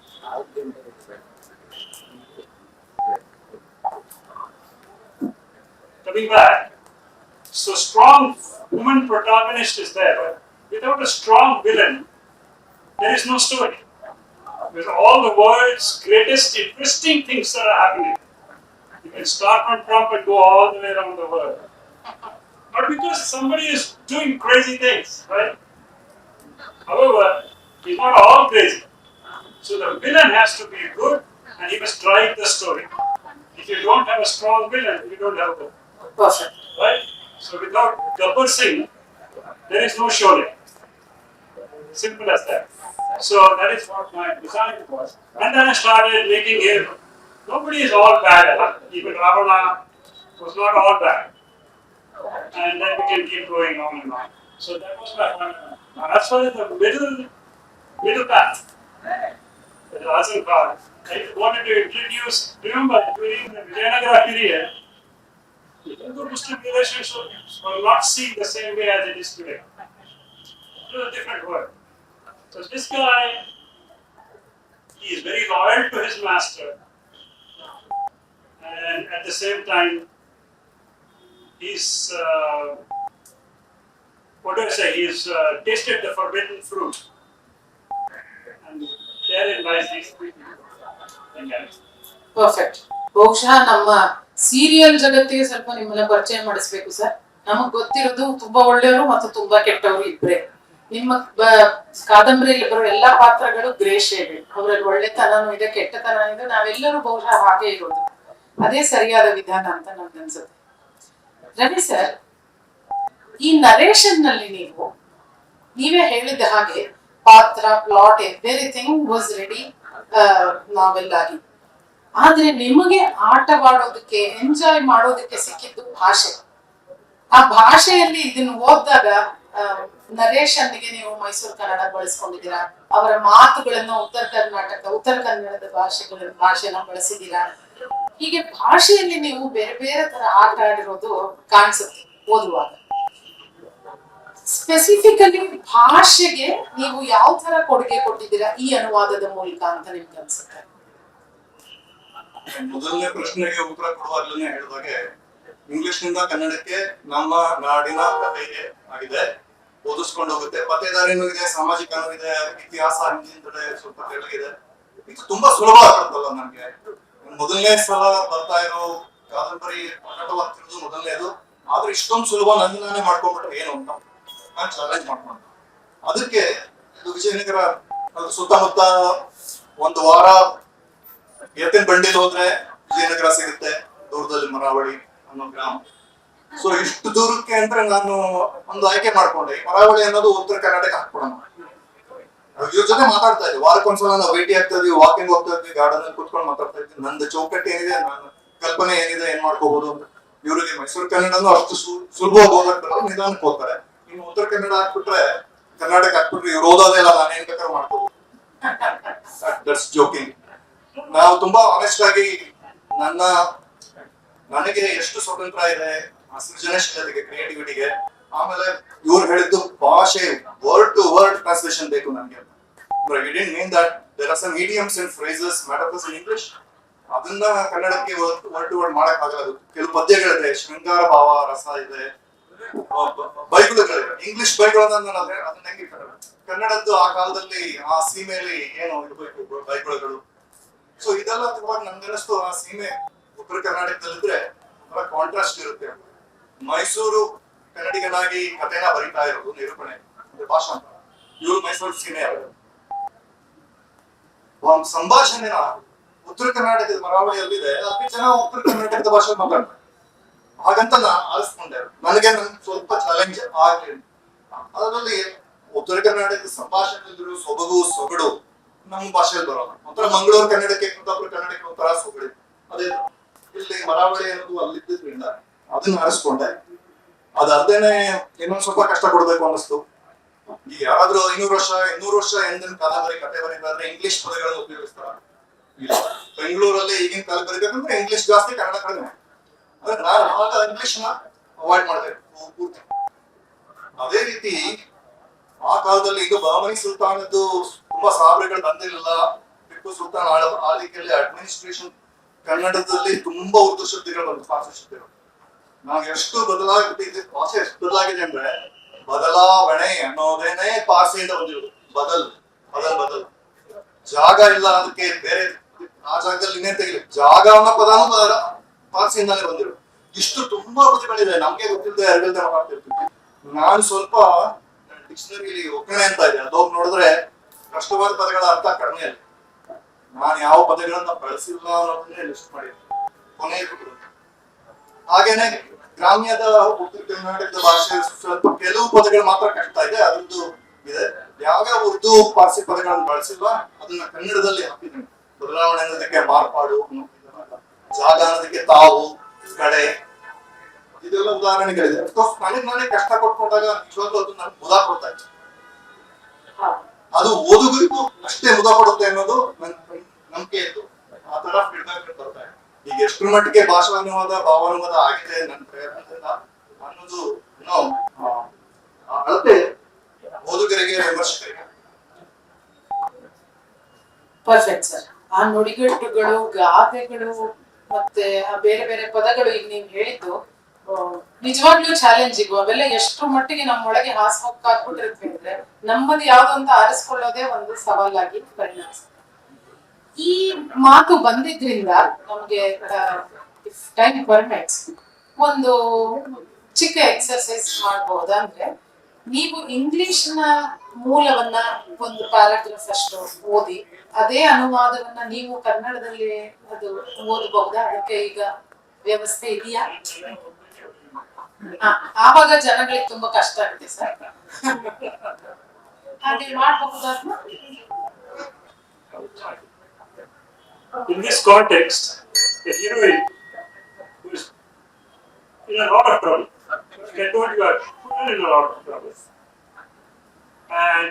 coming back, so strong woman protagonist is there, but without a strong villain, there is no story. With all the world's greatest interesting things that are happening, you can start from Trump and go all the way around the world. But because somebody is doing crazy things, right? However, he's not all crazy. So the villain has to be good and he must drive the story. If you don't have a strong villain, you don't have a person. Right? So without double Singh, there is no Sholay. Simple as that. So that is what my design was. And then I started making him. Nobody is all bad. Even Ravana was not all bad. And then we can keep going on and on. So that was my fundamental. Now, as far as the middle, middle path, the Rasan path, I wanted to introduce, remember, during the Vijayanagara period, Hindu-Muslim relationships were not seen the same way as it is today. It was a different world. So this guy, he is very loyal to his master, and at the same time, he's uh, what do I say? He's uh, tasted the forbidden fruit, and therein lies these three people. Thank you. Perfect ಬಹುಶಃ ನಮ್ಮ serial ಜಗತ್ತಿಗೆ ಸ್ವಲ್ಪ ನಿಮ್ಮನ್ನ ಪರಿಚಯ ಮಾಡಿಸ್ಬೇಕು sir. ನಮಗ್ ಗೊತ್ತಿರೋದು ತುಂಬಾ ಒಳ್ಳೆಯವರು ಮತ್ತು ತುಂಬಾ ಕೆಟ್ಟವರು ಇಬ್ರೆ. ನಿಮ್ಮ ಕಾದಂಬರಿಯಲ್ಲಿ ಬರೋ ಎಲ್ಲಾ ಪಾತ್ರಗಳು ಗ್ರೇ ಶೇಡ್ ಅವರಲ್ಲಿ ಒಳ್ಳೆತನನೂ ಇದೆ ಕೆಟ್ಟತನ ಇದೆ. ನಾವೆಲ್ಲರೂ ಬಹುಶಃ ಹಾಗೆ ಇರೋದು. ಅದೇ ಸರಿಯಾದ ವಿಧಾನ ಅಂತ ನನ್ಗನ್ಸುತ್ತೆ ರವಿ ಸರ್, ಈ ನರೇಶನ್ನಲ್ಲಿ ನೀವು, ನೀವೇ ಹೇಳಿದ ಹಾಗೆ ಪಾತ್ರ plot everything was ready novel ಆಗಿ ಆದ್ರೆ ನಿಮಗೆ ಆಟವಾಡೋದಕ್ಕೆ ಎಂಜಾಯ್ ಮಾಡೋದಕ್ಕೆ ಸಿಕ್ಕಿದ್ದು ಭಾಷೆ. ಆ ಭಾಷೆಯಲ್ಲಿ ಇದನ್ನ ಓದಿದಾಗ ನರೇಶನ್ಗೆ ನೀವು ಮೈಸೂರು ಕನ್ನಡ ಬಳಸ್ಕೊಂಡಿದ್ದೀರಾ? ಅವರ ಮಾತುಗಳನ್ನ ಉತ್ತರ ಕರ್ನಾಟಕ, ಉತ್ತರ ಕನ್ನಡದ ಭಾಷೆಗಳ ಭಾಷೆನ ಬಳಸಿದ್ದೀರಾ? ಹೀಗೆ ಭಾಷೆಯಲ್ಲಿ ನೀವು ಬೇರೆ ಬೇರೆ ತರ ಆಟ ಆಡಿರೋದು ಕಾಣಿಸುತ್ತೆ ಓದುವಾಗ. ಸ್ಪೆಸಿಫಿಕಲಿ ಭಾಷೆಗೆ ನೀವು ಯಾವ ತರ ಕೊಡುಗೆ ಕೊಟ್ಟಿದ್ದೀರಾ ಈ ಅನುವಾದದ ಮೂಲಕ ಅಂತ ನಿಮ್ಗೆ ಅನ್ಸುತ್ತೆ. ಮೊದಲನೇ ಪ್ರಶ್ನೆಗೆ ಉತ್ತರ ಕೊಡುವಾಗಲೇ ಹೇಳಿದಾಗೆ ಇಂಗ್ಲಿಷ್ನಿಂದ ಕನ್ನಡಕ್ಕೆ ನಮ್ಮ ನಾಡಿನ ಕಥೆಗೆ ಆಗಿದೆ. ಓದಿಸ್ಕೊಂಡು ಹೋಗುತ್ತೆ. ಪತ್ತೇದಾರಿನೂ ಇದೆ ಸಾಮಾಜಿಕ ಇದೆ, ಇತಿಹಾಸ, ಹಿಂದಿನ ಸ್ವಲ್ಪ ತೆಳಗಿದೆ. ಇದು ತುಂಬಾ ಸುಲಭ ಆಗುತ್ತಲ್ಲ ನನ್ಗೆ ಮೊದಲನೇ ಸಲ ಬರ್ತಾ ಇರೋ ಕಾದಂಬರಿ ಪ್ರಕಟವಾಗ್ತಿರೋದು ಮೊದಲನೇದು. ಆದ್ರೆ ಇಷ್ಟೊಂದು ಸುಲಭ ನನ್ನ ನಾನೇ ಮಾಡ್ಕೊಂಡ್ಬಿಟ್ರೆ ಏನು ಅಂತ ನಾನು ಚಾಲೆಂಜ್ ಮಾಡ್ಕೊಂಡು. ಅದಕ್ಕೆ ಇದು ವಿಜಯನಗರ ಸುತ್ತಮುತ್ತ ಒಂದು ವಾರ ಎತ್ತಿನ ಬಂಡಿಲ್ ಹೋದ್ರೆ ವಿಜಯನಗರ ಸಿಗುತ್ತೆ, ದೂರದಲ್ಲಿ ಮರಾವಳಿ ಅನ್ನೋ ಗ್ರಾಮ. ಸೊ ಇಷ್ಟು ದೂರಕ್ಕೆ ಅಂದ್ರೆ ನಾನು ಒಂದು ಆಯ್ಕೆ ಮಾಡ್ಕೊಂಡೆ. ಮರಾವಳಿ ಅನ್ನೋದು ಉತ್ತರ ಕರ್ನಾಟಕ ಹಾಕ್ಬಿಡೋಣ. ಇವ್ರ ಜೊತೆ ಮಾತಾಡ್ತಾ ಇದ್ವಿ. ವಾರಕ್ಕೊಂದ್ಸಲ ನಾವು ಭೇಟಿ ಆಗ್ತಾ ಇದ್ವಿ ವಾಕಿಂಗ್ ಹೋಗ್ತಾ ಇದ್ವಿ ಗಾರ್ಡನ್ ಅಲ್ಲಿ ಕುತ್ಕೊಂಡು ಮಾತಾಡ್ತಾ ಇದ್ವಿ. ನಂದು ಚೌಕಟ್ಟು ಏನಿದೆ, ನಾನು ಕಲ್ಪನೆ ಏನಿದೆ, ಏನ್ ಮಾಡ್ಕೋಬಹುದು ಇವರಿಗೆ ಮೈಸೂರು ಕನ್ನಡನು ಅಷ್ಟು ಸುಲಭ ಸುಲಭವಾಗಿ ಓದಕ್ ಬರಲ್ಲ, ನಿಧಾನಕ್ಕೆ ಹೋಗ್ತಾರೆ. ಇನ್ನು ಉತ್ತರ ಕನ್ನಡ ಹಾಕ್ಬಿಟ್ರೆ ಕರ್ನಾಟಕ ಹಾಕ್ಬಿಟ್ರೆ ಇವ್ರು ಓದೋದೇ ಇಲ್ಲ, ನಾನು ಏನ್ ಬೇಕಾದ್ರೂ ಮಾಡ್ಕೋಬಹುದು ದಟ್ಸ್ ಜೋಕಿಂಗ್ ನಾವು ತುಂಬಾ ಆನೆಸ್ಟ್ ಆಗಿ ನನ್ನ, ನನಗೆ ಎಷ್ಟು ಸ್ವತಂತ್ರ ಇದೆ ಆ ಸೃಜನಶೀಲತೆಗೆ ಕ್ರಿಯೇಟಿವಿಟಿಗೆ ಆಮೇಲೆ ಇವ್ರು ಹೇಳಿದ್ದು ಭಾಷೆ ವರ್ಡ್ ಟು ವರ್ಡ್ ಟ್ರಾನ್ಸ್ಲೇಷನ್ ಬೇಕು ನನಗೆ. Mean that there are some mediums and phrases matters English ಅದನ್ನ ಕನ್ನಡಕ್ಕೆ ವರ್ಡ್ ಟು ವರ್ಡ್ ಮಾಡಕ್ ಆಗಲ್ಲ ಕೆಲವು ಪದ್ಯಗಳಿದೆ, ಶೃಂಗಾರ ಭಾವ, ರಸ ಇದೆ. ಬೈಬಲ್ಗಳಿವೆ ಇಂಗ್ಲಿಷ್ ಬೈಬಲ್ ನಾನು ಅದನ್ನ ಹೆಂಗೆ ಕನ್ನಡ, ಕನ್ನಡದ್ದು ಆ ಕಾಲದಲ್ಲಿ, ಆ ಸೀಮೆಯಲ್ಲಿ ಏನು ಇರಬೇಕು ಬೈಬಲ್ಗಳು ಸೊ ಇದೆಲ್ಲ ತುಂಬಾ ನನ್ಗನಿಸ್ತು ಆ ಸೀಮೆ ಉತ್ತರ ಕರ್ನಾಟಕದಲ್ಲಿದ್ರೆ. ತುಂಬಾ ಕಾಂಟ್ರಾಸ್ಟ್ ಇರುತ್ತೆ. ಮೈಸೂರು ಕನ್ನಡಿಗನಾಗಿ ಕಥೆನ ಬರಿತಾ ಇರೋದು ನಿರೂಪಣೆ. ಭಾಷಾಂತರ ಇವ್ರು ಮೈಸೂರು ಸೀಮೆ ಸಂಭಾಷಣೆನ ಉತ್ತರ ಕರ್ನಾಟಕದ ಮರಾವಳಿಯಲ್ಲಿದೆ. ಅಲ್ಲಿ ಜನ ಉತ್ತರ ಕರ್ನಾಟಕದ ಭಾಷೆ ಮಾತಾಡ್ತಾರೆ. ಹಾಗಂತ ನಾ ಆಲಿಸ್ಕೊಂಡೆ ನನಗೆ ನನ್ ಸ್ವಲ್ಪ ಚಾಲೆಂಜ್ ಆಗ್ಲಿ ಅದರಲ್ಲಿ ಉತ್ತರ ಕರ್ನಾಟಕದ ಸಂಭಾಷಣೆಯಲ್ಲಿರೋ ಸೊಬಗು ಸೊಗಡು ನಮ್ಮ ಭಾಷೆಯಲ್ಲಿ ಬರೋಲ್ಲ. ಒಂಥರ ಮಂಗಳೂರು ಕನ್ನಡಕ್ಕೆ, ಕುಂದಾಪುರ ಕನ್ನಡಕ್ಕೆ ಒಂಥರ ಸೊಗಡೆ ಅದೇ. ಇಲ್ಲಿ ಮರಾವಳಿ ಅನ್ನೋದು ಅಲ್ಲಿದ್ದರಿಂದ ಅದನ್ನ ಆರಿಸ್ಕೊಂಡೆ. ಅದಲ್ದೇನೆ ಇನ್ನೊಂದ್ ಸ್ವಲ್ಪ ಕಷ್ಟ ಕೊಡ್ಬೇಕು ಅನ್ನಿಸ್ತು. ಈಗ ಯಾರಾದ್ರೂ ಐನೂರು ವರ್ಷ, ಇನ್ನೂರು ವರ್ಷ ಎಂದಿನ ಕಾದಂಬರಿ ಕತೆ ಬರೀಬೇಕಾದ್ರೆ ಇಂಗ್ಲಿಷ್ ಪದಗಳನ್ನು ಉಪಯೋಗಿಸ್ತಾರ. ಬೆಂಗಳೂರಲ್ಲಿ ಈಗಿನ ಕಾಲ ಬರೀಬೇಕಂದ್ರೆ ಇಂಗ್ಲಿಷ್ ಜಾಸ್ತಿ, ಕನ್ನಡ ಕಡಿಮೆ. ಅಂದ್ರೆ ನಾನು ಇಂಗ್ಲಿಷ್ನ ಅವಾಯ್ಡ್ ಮಾಡ್ಬೇಕು ಪೂರ್ತಿ. ಅದೇ ರೀತಿ ಆ ಕಾಲದಲ್ಲಿ ಈಗ ಬಾಮನಿ ಸುಲ್ತಾನದ್ದು ತುಂಬಾ ಸಾವಿರಗಳು ಬಂದಿರಲಿಲ್ಲ. ಟಿಪ್ಪು ಸುಲ್ತಾನ್ ಆಳ ಆಳ್ವಿಕೆಯಲ್ಲಿ ಅಡ್ಮಿನಿಸ್ಟ್ರೇಷನ್ ಕನ್ನಡದಲ್ಲಿ ತುಂಬಾ ಉರ್ದು ಶಕ್ತಿಗಳು ಬಂತು ಫಾರ್ಸಿ ಶಬ್ದಗಳು. ನಾವು ಎಷ್ಟು ಬದಲಾಗಿದೆ ಭಾಷೆ ಎಷ್ಟು ಬದಲಾಗಿದೆ ಅಂದ್ರೆ ಬದಲಾವಣೆ ಅನ್ನೋದೇನೆ ಪಾರ್ಸಿಯಿಂದ ಬಂದಿರೋದು. ಬದಲ್ ಬದಲ್ ಬದಲ್. ಜಾಗ ಇಲ್ಲ ಅದಕ್ಕೆ ಬೇರೆ ಆ ಜಾಗದಲ್ಲಿ ಇನ್ನೇನ್ ತೆಗಿಲಿ? ಜಾಗ ಅನ್ನೋ ಪದಾನು ಬದಲ ಪಾರ್ಸಿಯಿಂದಾನೇ ಬಂದಿರೋದು. ಇಷ್ಟು ತುಂಬಾ ಪದಗಳಿದೆ ನಮ್ಗೆ ಗೊತ್ತಿಲ್ಲದೆ ಎರಡಲ್ದನ ಮಾಡ್ತಿರ್ತೀವಿ. ನಾನು ಸ್ವಲ್ಪ ಡಿಕ್ಷನರಿಲಿ ಒಕ್ಕಣೆ ಅಂತ ಇದೆ. ಅದೋಗಿ ನೋಡಿದ್ರೆ ಕಷ್ಟವಾದ ಪದಗಳ ಅರ್ಥ ಕಡಿಮೆ ಇದೆ ನಾನು ಯಾವ ಪದಗಳನ್ನ ಬಳಸಿಲ್ಲ ಅನ್ನೋದನ್ನೇ ಲಿಸ್ಟ್ ಮಾಡಿದ್ದೀನಿ ಕೊನೆಯ. ಹಾಗೇನೆ ಗ್ರಾಮ್ಯದ ಉತ್ತರ ಕರ್ನಾಟಕದ ಭಾಷೆ ಸ್ವಲ್ಪ ಕೆಲವು ಪದಗಳು ಮಾತ್ರ ಕಷ್ಟ ಇದೆ, ಅದ್ರದ್ದು ಇದೆ. ಯಾವ್ಯಾವ ಉರ್ದು ಪಾರ್ಸಿ ಪದಗಳನ್ನು ಬಳಸಿಲ್ವ, ಅದನ್ನ ಕನ್ನಡದಲ್ಲಿ ಹಾಕಿದ್ದೀನಿ. ಬದಲಾವಣೆ ಅನ್ನೋದಕ್ಕೆ ಮಾರ್ಪಾಡು, ಜಾಗ ಅನ್ನೋದಕ್ಕೆ ತಾವು, ಕಡೆ. ಇದೆಲ್ಲ ಉದಾಹರಣೆಗಳಿದೆ. ಅಫ್ಕೋರ್ಸ್ ನನಗೆ ನಾನೇ ಕಷ್ಟ ಕೊಟ್ಕೊಂಡಾಗ ನಿಜವಾಗ್ಲೂ ಅದು ನನ್ಗೆ ಮುದ ಕೊಡ್ತಾ ಇತ್ತು ಅದು ಓದುಗರಿಗೂ ಅಷ್ಟೇ ಮುದ ಪಡುತ್ತೆ ಅನ್ನೋದು ನನ್ ನಂಬಿಕೆ ಇತ್ತು. ಆ ತರ ಫೀಡ್ಬ್ಯಾಕ್ ಬರ್ತಾ ಇದೆ ಈಗ ಎಷ್ಟು ಮಟ್ಟಿಗೆ ಭಾಷಾನುವಾದ, ಭಾವಾನುವಾದ ಆಗಿದೆ ನನ್ನ ಪ್ರಯತ್ನದಿಂದ ಅನ್ನೋದು ಅಳತೆ ಓದುಗರಿಗೆ ವಿಮರ್ಶಕರಿಗೆ. ಪರ್ಫೆಕ್ಟ್ ಸರ್ ಆ ನುಡಿಗಟ್ಟುಗಳು, ಗಾದೆಗಳು ಮತ್ತೆ ಬೇರೆ ಬೇರೆ ಪದಗಳು ಈಗ ನೀವು ಹೇಳಿದ್ದು ನಿಜವಾಗ್ಲೂ ಚಾಲೆಂಜಿಂಗು ಅವೆಲ್ಲ ಎಷ್ಟು ಮಟ್ಟಿಗೆ ನಮ್ಮ ಒಳಗೆ ನಮ್ಮೊಳಗೆ ಹಾಸ್ಕೊಕ್ಕಾಗ್ಬಿಟ್ಟಿರ್ತೀವಿ ಅಂದ್ರೆ ನಮ್ಮದು ಯಾವ್ದು ಅಂತ ಆರಿಸ್ಕೊಳ್ಳೋದೇ ಒಂದು ಸವಾಲಾಗಿ ಪರಿಣಮಿಸುತ್ತೆ. ಈ ಮಾತು ಬಂದಿದ್ರಿಂದ ನಮ್ಗೆ ಟೈಮ್ ಪರ್ಮಿಟ್ಸ್ ಒಂದು ಚಿಕ್ಕ ಎಕ್ಸರ್ಸೈಸ್ ಮಾಡಬಹುದಾ ನೀವು ಇಂಗ್ಲಿಷ್ನ ಮೂಲವನ್ನ ಒಂದು ಪ್ಯಾರಾಗ್ರಾಫ್ ಅಷ್ಟು ಓದಿ, ಅದೇ ಅನುವಾದವನ್ನ ನೀವು ಕನ್ನಡದಲ್ಲಿ ಅದು ಓದಬಹುದಾ? ಅದಕ್ಕೆ ಈಗ ವ್ಯವಸ್ಥೆ ಇದೆಯಾ? ಆವಾಗ ಜನಗಳಿಗೆ ತುಂಬಾ ಕಷ್ಟ ಆಗುತ್ತೆ ಸರ್ ಹಾಗೆ ಮಾಡಬಹುದಾ In this context, a heroine who is in a lot of trouble, get told you are put in a lot of trouble. And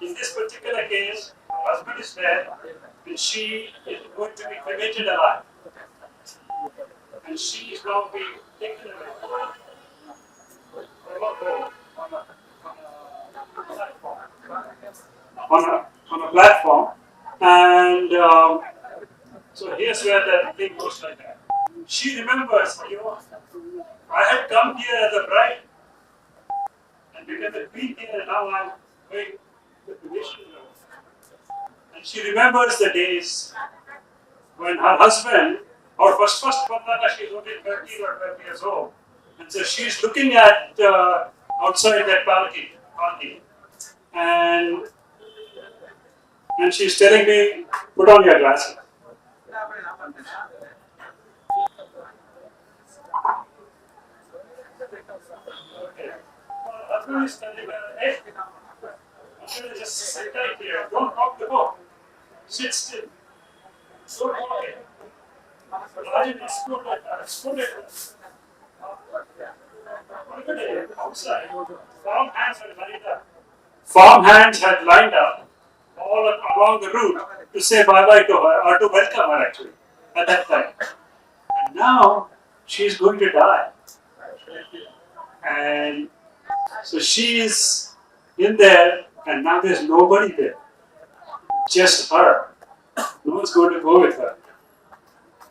in this particular case, her husband is there, and she is going to be cremated alive. And she is now being taken away from a home on a, on a platform. And um, so here's where the thing goes like that. She remembers, you know, I had come here as a bride and become a queen here, and now I'm going the position. And she remembers the days when her husband, or first first Pandana, she's only 13 or 12 years old, And so she's looking at uh, outside that balcony, balcony, and and she's telling me, "Put on your glasses." Her, "Hey, Abdul, just sit tight here. Don't rock the boat. Sit still. Don't walk it." Rajan exploded. Exploded. Look at it Farm hands had lined up. Had lined up all along the route to say bye bye to her or to welcome her actually at that time. And now she's going to die. And so she's in there, and now there's nobody there. Just her. No one's going to go with her.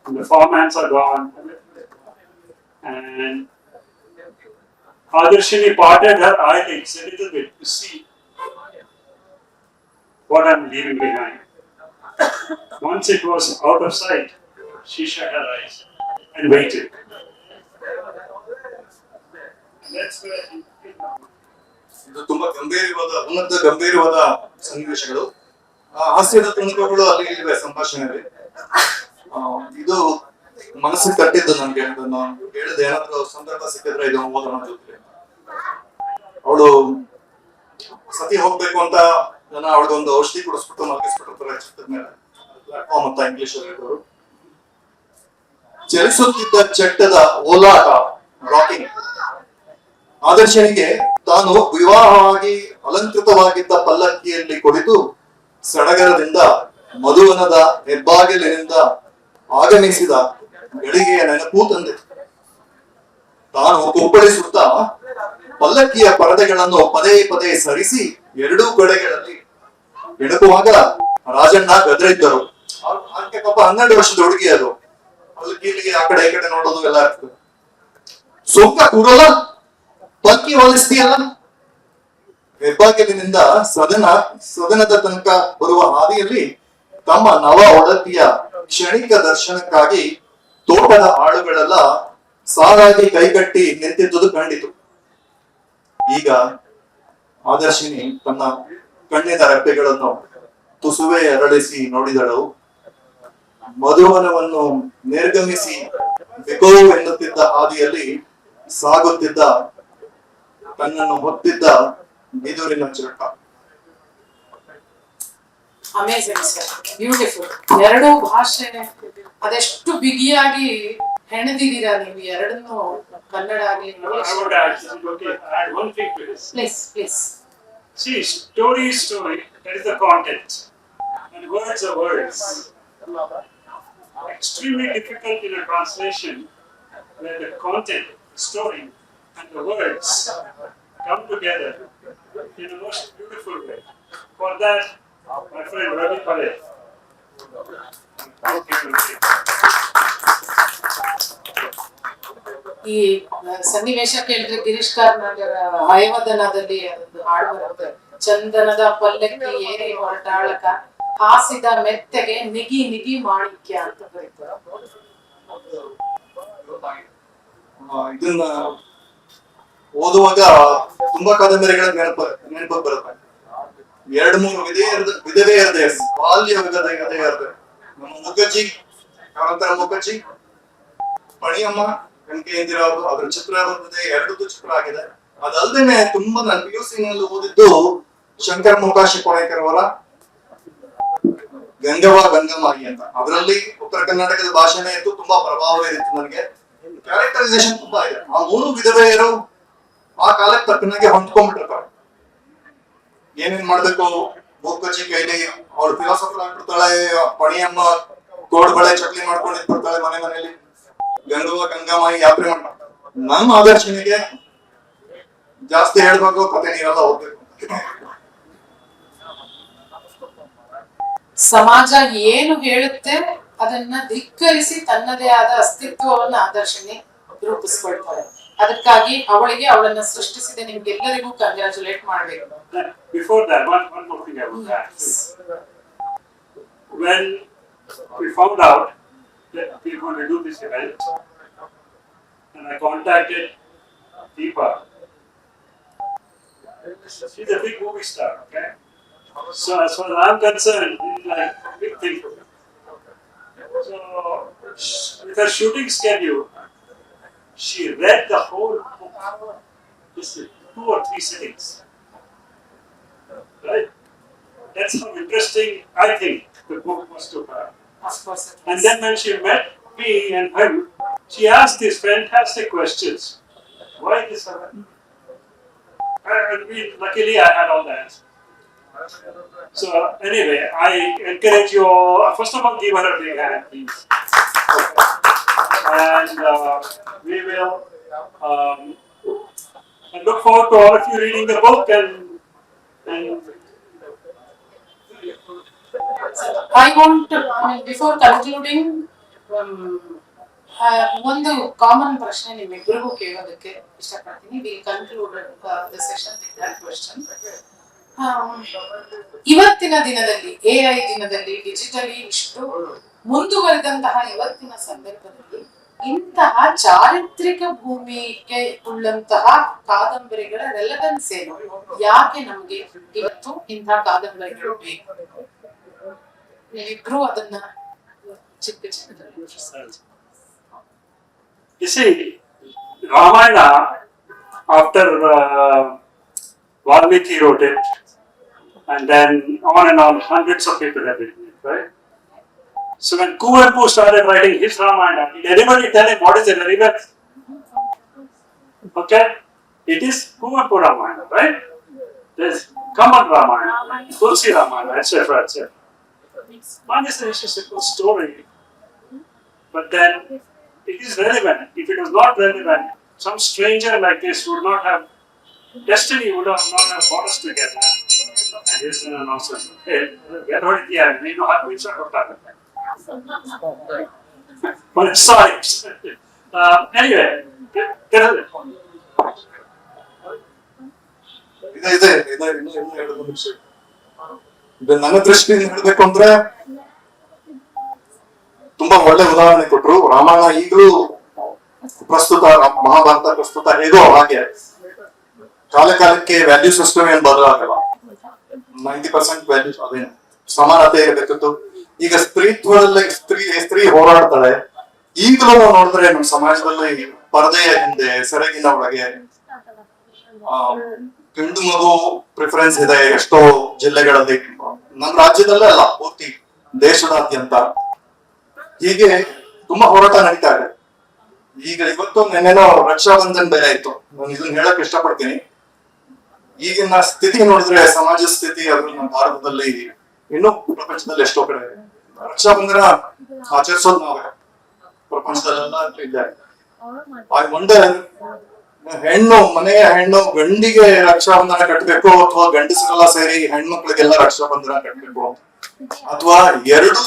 And the farm hands are gone. And Adarshini parted her eyelids a little bit to see what I'm leaving behind. Once it was out of sight, she shut her eyes and waited. That's where ಇದು ತುಂಬಾ ಗಂಭೀರವಾದ ಉನ್ನತ ಗಂಭೀರವಾದ ಸನ್ನಿವೇಶಗಳು ಹಾಸ್ಯದ ತುಣುಕುಗಳು ಅಲ್ಲಿ ಇವೆ ಸಂಭಾಷಣೆಯಲ್ಲಿ ಇದು ಮನಸ್ಸಿಗೆ ತಟ್ಟಿದ್ದು ನನ್ಗೆ ಇದನ್ನು ಹೇಳಿದೆ ಏನಾದ್ರು ಸಂದರ್ಭ ಸಿಕ್ಕಿದ್ರೆ ಇದು ಓದೋಣ ಜೊತೆ ಅವಳು ಸತಿ ಹೋಗ್ಬೇಕು ಅಂತ ಜನ ಅವಳಿಗೊಂದು ಔಷಧಿ ಕುಡಿಸ್ಬಿಟ್ಟು ಮಲಗಿಸ್ಬಿಟ್ಟಿರ್ತಾರೆ ಚಿತ್ರದ ಮೇಲೆ. ಪ್ಲಾಟ್ಫಾರ್ಮ್ ಅಂತ ಇಂಗ್ಲಿಷ್ ಅಲ್ಲಿ ಹೇಳಿದವರು ಚಲಿಸುತ್ತಿದ್ದ ಚಟ್ಟದ ಓಲಾಟ ರಾಕಿಂಗ್ ಆದರ್ಶನಿಗೆ ತಾನು ವಿವಾಹವಾಗಿ ಅಲಂಕೃತವಾಗಿದ್ದ ಪಲ್ಲಕ್ಕಿಯಲ್ಲಿ ಕುಳಿತು ಸಡಗರದಿಂದ ಮಧುವನದ ಹೆಬ್ಬಾಗಿಲಿನಿಂದ ಆಗಮಿಸಿದ ಗಳಿಗೆಯ ನೆನಪು ತಂದೆ ತಾನು ಕುಪ್ಪಳಿಸುತ್ತಾ ಪಲ್ಲಕ್ಕಿಯ ಪರದೆಗಳನ್ನು ಪದೇ ಪದೇ ಸರಿಸಿ ಎರಡೂ ಕಡೆಗಳಲ್ಲಿ ಎಣಕುವಾಗ ರಾಜಣ್ಣ ಗದ್ರಿದ್ದರು. ಪಾಪ ಹನ್ನೆರಡು ವರ್ಷದ ಹುಡುಗಿ ಅದು. ಪಲ್ಲಕ್ಕಿಯಲ್ಲಿ ಆ ಕಡೆ ಈ ಕಡೆ ನೋಡೋದು ಎಲ್ಲ ಇರ್ತದೆ ಸುಂಕ ಕೂಡಲ್ಲ ಪಕ್ಕಿ ಹೋಲಿಸ್ತೀಯಲ್ಲ? ಹೆಬ್ಬಾಗಿಲಿನಿಂದ ಸದನ, ಸದನದ ತನಕ ಬರುವ ಹಾದಿಯಲ್ಲಿ ತಮ್ಮ ನವ ಒಡತಿಯ ಕ್ಷಣಿಕ ದರ್ಶನಕ್ಕಾಗಿ ತೋಟದ ಆಳುಗಳೆಲ್ಲ ಸಾಲಾಗಿ ಕೈಗಟ್ಟಿ ನಿಂತಿದ್ದುದು ಕಂಡಿತು. ಈಗ ಆದರ್ಶಿನಿ ತನ್ನ ಕಣ್ಣಿನ ರೆಪ್ಪೆಗಳನ್ನು ತುಸುವೆ ಅರಳಿಸಿ ನೋಡಿದಳು. ಮಧುವನವನ್ನು ನಿರ್ಗಮಿಸಿ ಬಿಕೋ ಎನ್ನುತ್ತಿದ್ದ ಹಾದಿಯಲ್ಲಿ ಸಾಗುತ್ತಿದ್ದ ತನ್ನನ್ನು ಹೊತ್ತಿದ್ದ ಬಿದುರಿನ ಚಿರಟ ಅಮೇಝಿಂಗ್ ಸರ್ ಬ್ಯೂಟಿಫುಲ್ ಎರಡೂ ಭಾಷೆ ಅದೆಷ್ಟು ಬಿಗಿಯಾಗಿ ಹೆಣೆದಿದ್ದೀರಾ ನೀವು ಎರಡನ್ನೂ ಕನ್ನಡ ಆಗಲಿ I would add, okay, add one thing to this. Please please See, story is story, that is the content. And words are words. Extremely difficult in a translation where the content, story, and the words come together in a most beautiful way. For that, ಈ ಸನ್ನಿವೇಶ ಕೇಳಿದ್ರೆ ಗಿರೀಶ್ ಕಾರ್ನಾಡರ ಹಯವದನದಲ್ಲಿ ಅದೊಂದು ಹಾಡು ಬರುತ್ತೆ. ಚಂದನದ ಪಲ್ಲಕ್ಕಿ ಏರಿ ಹೊರಟಾಳಕ, ಹಾಸಿದ ಮೆತ್ತಗೆ ನಿಗಿ ನಿಗಿ ಮಾಣಿಕ್ಯ ಅಂತ ಬರೀತಾರೆ. ಇದನ್ನ ಓದುವಾಗ ತುಂಬಾ ಕಾದಂಬರಿಗಳ ನೆನಪ ನೆನಪು ಬರುತ್ತೆ. ಎರಡ್ ಮೂರು ವಿಧೇಯರದ ವಿಧವೆಯರದೆ ಬಾಲ್ಯ ವಿಧದ ವಿಧೆಯರದೆ ನಮ್ಮ ಮುಖಜಿ ಕಾರಂತರ ಮುಖಜಿ ಮಣಿಯಮ್ಮ ಕನಕೆಂದಿರ ಅವರು ಅದ್ರ ಚಿತ್ರ ಬರ್ತದೆ ಎರಡದ್ದು ಚಿತ್ರ ಆಗಿದೆ. ಅದಲ್ದೇನೆ ತುಂಬಾ ನಾನು ಪಿ ಯು ಸಿ ನಲ್ಲಿ ಓದಿದ್ದು ಶಂಕರ್ ಮುಖಾಶಿ ಕೋಣೇಕರ್ ಅವರ ಗಂಗವ ಗಂಗಮಾಯಿ ಅಂತ. ಅದರಲ್ಲಿ ಉತ್ತರ ಕರ್ನಾಟಕದ ಭಾಷೆನೇ ಇತ್ತು. ತುಂಬಾ ಪ್ರಭಾವ ಇತ್ತು ನನಗೆ. ಕ್ಯಾರೆಕ್ಟರೈಸೇಷನ್ ತುಂಬಾ ಇದೆ. ಆ ಮೂರು ವಿಧವೆಯರು ಆ ಕಾಲಕ್ಕೆ ತಕ್ಕನಾಗೆ ಹೊಂದ್ಕೊಂಡ್ಬಿಟ್ಟಿರ್ತಾರೆ. ಏನೇನ್ ಮಾಡ್ಬೇಕು? ಭೂಕಚಿ ಕೈಲಿ ಅವಳು ಫಿಲಾಸಫರ್ ಆಗ್ಬಿಡ್ತಾಳೆ, ಪಣಿಯಮ್ಮ ಕೋಡ್ ಬಳೆ ಚಕ್ಲಿ ಮಾಡ್ಕೊಂಡು ಇದ್ಬಿಡ್ತಾಳೆ ಮನೆ ಮನೆಯಲ್ಲಿ. ಗಂಗವ್ವ ಗಂಗಾಮಾಯಿ ಯಾತ್ರೆ ಮಾಡ್ತಾರೆ. ನಮ್ಮ ಆದರ್ಶನಿಗೆ ಜಾಸ್ತಿ ಹೇಳ್ಬೇಕು ಕತೆ ನೀರೆಲ್ಲ ಹೋಗ್ಬೇಕು. ಸಮಾಜ ಏನು ಹೇಳುತ್ತೆ ಅದನ್ನ ಧಿಕ್ಕರಿಸಿ ತನ್ನದೇ ಆದ ಅಸ್ತಿತ್ವವನ್ನ ಆದರ್ಶನೆ ರೂಪಿಸ್ಕೊಳ್ತಾರೆ. ಅದಕ್ಕಾಗಿ ಅವಳಿಗೆ ಅವಳನ್ನ ಸೃಷ್ಟಿಸಿದ ನಿಮ್ಗೆಲ್ಲರಿಗೂ ಕಂಗ್ರಾಚುಲೇಟ್ ಮಾಡ್ಬೇಕು Before that, one, one more thing I would add. When we found out that we were going to do this event, and I contacted Deepa. She's a big movie star, okay? So as far as I'm concerned, it's like a big thing for me. So sh- with her shooting schedule, she read the whole book. Just in two or three sittings. Right? That's how interesting I think the book was to her. Of course. And then when she met me and him, she asked these fantastic questions. Why this happened? And we, luckily, I had all the answers. So anyway, I encourage you all. First of all, give her a big hand, please. And uh, we will. Um, and look forward to all of you reading the book and and I want to, before concluding, um, ಒಂದು common ಪ್ರಶ್ನೆ ನಿಮ್ಮಿಬ್ಬರಿಗೂ ಕೇಳೋದಕ್ಕೆ ಇಷ್ಟಪಡ್ತೀನಿ we conclude the session with that question ಇವತ್ತಿನ ದಿನದಲ್ಲಿ A I ದಿನದಲ್ಲಿ digitally ಇಷ್ಟು ಮುಂದುವರೆದಂತಹ ಇವತ್ತಿನ ಸಂದರ್ಭದಲ್ಲಿ ಇಂತಹ ಚಾರಿತ್ರಿಕ ಭೂಮಿಗೆ ಉಳ್ಳಂತಹ ಕಾದಂಬರಿಗಳ ರೆಲೆವೆನ್ಸ್ ಏನು ಯಾಕೆ ನಮ್ಗೆ ಇವತ್ತು ಇಂತಹ ಕಾದಂಬರಿಗಳು ಬೇಕು ನೀವಿಬ್ರು ಅದನ್ನ ಚಿಕ್ಕ ಚಿಕ್ಕದಲ್ಲಿ You see, Ramayana, after uh, Valmiki wrote it, and then on and on, hundreds of people have written it, right? So when Kuvempu started writing his Ramayana, did anybody tell him what is the relevance? Okay? It is Kuvempu Ramayana, right? There's Kaman Ramayana, Tulsi Ramayana, etc., etc. One is a simple story, but then it is relevant. If it was not relevant, some stranger like this would not have, destiny would have not have brought us together. And here's an announcement. Hey, rid of the end. We know how to start with that. it's sorry. Uh, anyway, get it. ಇದೆ ಇದೆ ಇದೆ ಇನ್ನು ಎರಡು ನಿಮಿಷ ನನ್ನ ದೃಷ್ಟಿಯಿಂದ ಹೇಳಬೇಕು ಅಂದ್ರೆ ತುಂಬಾ ಒಳ್ಳೆ ಉದಾಹರಣೆ ಕೊಟ್ರು ರಾಮಾಯಣ ಈಗಲೂ ಪ್ರಸ್ತುತ ಮಹಾಭಾರತ ಪ್ರಸ್ತುತ ಹೇಗೋ ಹಾಗೆ ಕಾಲಕಾಲಕ್ಕೆ ವ್ಯಾಲ್ಯೂ ಸಿಸ್ಟಮ್ ಏನ್ ಬದಲಾಗಲ್ಲ ನೈಂಟಿ ಪರ್ಸೆಂಟ್ ವ್ಯಾಲ್ಯೂಸ್ ಅದೇನು ಸಮಾನತೆ ಇರಬೇಕಿತ್ತು ಈಗ ಸ್ತ್ರೀತ್ವದಲ್ಲಿ ಸ್ತ್ರೀ ಸ್ತ್ರೀ ಹೋರಾಡ್ತಾಳೆ ಈಗಲೂ ನೋಡಿದ್ರೆ ನಮ್ಮ ಸಮಾಜದಲ್ಲಿ ಪರದೆಯ ಹಿಂದೆ, ಸೆರಗಿನ ಒಳಗೆ ಗಂಡು ಮಗು ಪ್ರಿಫರೆನ್ಸ್ ಇದೆ ಎಷ್ಟೋ ಜಿಲ್ಲೆಗಳಲ್ಲಿ. ನಮ್ಮ ರಾಜ್ಯದಲ್ಲೇ ಅಲ್ಲ, ಪೂರ್ತಿ ದೇಶದಾದ್ಯಂತ. ಹೀಗೆ ತುಂಬಾ ಹೋರಾಟ ನಡೀತಾ ಇದೆ. ಈಗ ಇವತ್ತು ನೆನ್ನೆನೋ ರಕ್ಷಾ ಬಂಧನ್ ಬೇರೆ ಇತ್ತು. ನಾನು ಇದನ್ನ ಹೇಳಕ್ ಇಷ್ಟಪಡ್ತೀನಿ. ಈಗಿನ ಸ್ಥಿತಿ ನೋಡಿದ್ರೆ ಸಮಾಜ ಸ್ಥಿತಿ ಅದು ನಮ್ಮ ಭಾರತದಲ್ಲಿ ಇನ್ನೂ ಪ್ರಪಂಚದಲ್ಲಿ ಎಷ್ಟೋ ಕಡೆ ರಕ್ಷಾ ಬಂಧನ ಆಚರಿಸೋದು ನಾವೇ ಪ್ರಪಂಚದಲ್ಲೆಲ್ಲ ಐ ವಂಡರ್ ಹೆಣ್ಣು ಮನೆಯ ಹೆಣ್ಣು ಗಂಡಿಗೆ ರಕ್ಷಾಬಂಧನ ಕಟ್ಟಬೇಕು ಅಥವಾ ಗಂಡಸರೆಲ್ಲ ಸೇರಿ ಹೆಣ್ಮಕ್ಳಿಗೆಲ್ಲ ರಕ್ಷಾಬಂಧನ ಕಟ್ಟಬೇಕು ಅಥವಾ ಎರಡು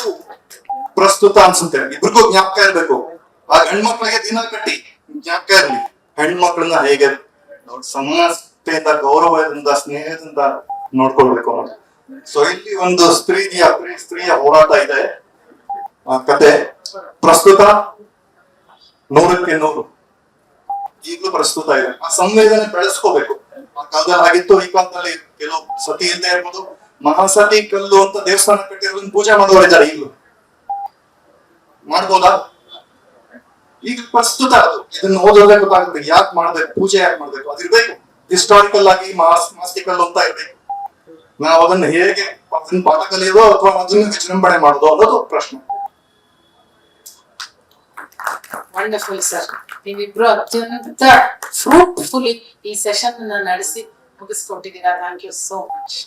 ಪ್ರಸ್ತುತ ಅನ್ಸುತ್ತೆ. ಇಬ್ರಿಗೂ ಜ್ಞಾಪಕ ಇರ್ಬೇಕು. ಆ ಹೆಣ್ಮಕ್ಳಿಗೆ ದಿನ ಕಟ್ಟಿ ಜ್ಞಾಪಕ ಇರ್ಲಿ. ಹೆಣ್ಮಕ್ಳನ್ನ ಹೇಗೆ ಸಮಾನತೆಯಿಂದ ಗೌರವದಿಂದ ಸ್ನೇಹದಿಂದ ನೋಡ್ಕೊಳ್ಬೇಕು ಅನ್ನೋದು. ಸೊ ಇಲ್ಲಿ ಒಂದು ಸ್ತ್ರೀಯ ಸ್ತ್ರೀಯ ಹೋರಾಟ ಇದೆ. ಕತೆ. ಪ್ರಸ್ತುತ ನೂರಕ್ಕೆ ನೂರು. ಈಗಲೂ ಪ್ರಸ್ತುತ ಇದೆ. ಆ ಸಂವೇದನೆ ಬೆಳೆಸ್ಕೋಬೇಕು. ಆ ಕಾಲದಲ್ಲಿ ಆಗಿತ್ತು, ಈ ಕಾಲದಲ್ಲಿ ಕೆಲವು ಸತಿ ಅಂತ ಇರ್ಬೋದು. ಮಹಾಸತಿ ಕಲ್ಲು ಅಂತ ದೇವಸ್ಥಾನ ಕಟ್ಟಿರೋದನ್ನ ಪೂಜೆ ಮಾಡೋರಿದ್ದಾರೆ ಈಗಲೂ. ಮಾಡ್ಬೋದಾ? ಈಗ ಪ್ರಸ್ತುತ ಅದು. ಇದನ್ನ ಓದೋದೇ ಗೊತ್ತಾಗುತ್ತೆ ಯಾಕೆ ಮಾಡ್ಬೇಕು? ಪೂಜೆ ಯಾಕೆ ಮಾಡ್ಬೇಕು? ಅದಿರ್ಬೇಕು. ಹಿಸ್ಟಾರಿಕಲ್ ಆಗಿ ಮಾಸ್ ಮಾಸ್ಟಿಕಲ್ ಅಂತ ಇರ್ಬೇಕು. ನಾವು ಅದನ್ನ ಹೇಗೆ ಅದನ್ನ ಪಾಠ ಕಲಿಯೋದು ಅಥವಾ ಅದನ್ನ ವಿಜೃಂಭಣೆ ಮಾಡೋದು ಅನ್ನೋದು ಪ್ರಶ್ನೆ. ವಂಡರ್ಫುಲ್ ಸರ್ ನೀವಿಬ್ರು ಅತ್ಯಂತ ಫ್ರೂಟ್ಫುಲಿ ಈ ಸೆಷನ್ ನಡೆಸಿ ಮುಗಿಸ್ಕೊಟ್ಟಿದ್ದೀರಾ. Thank you so much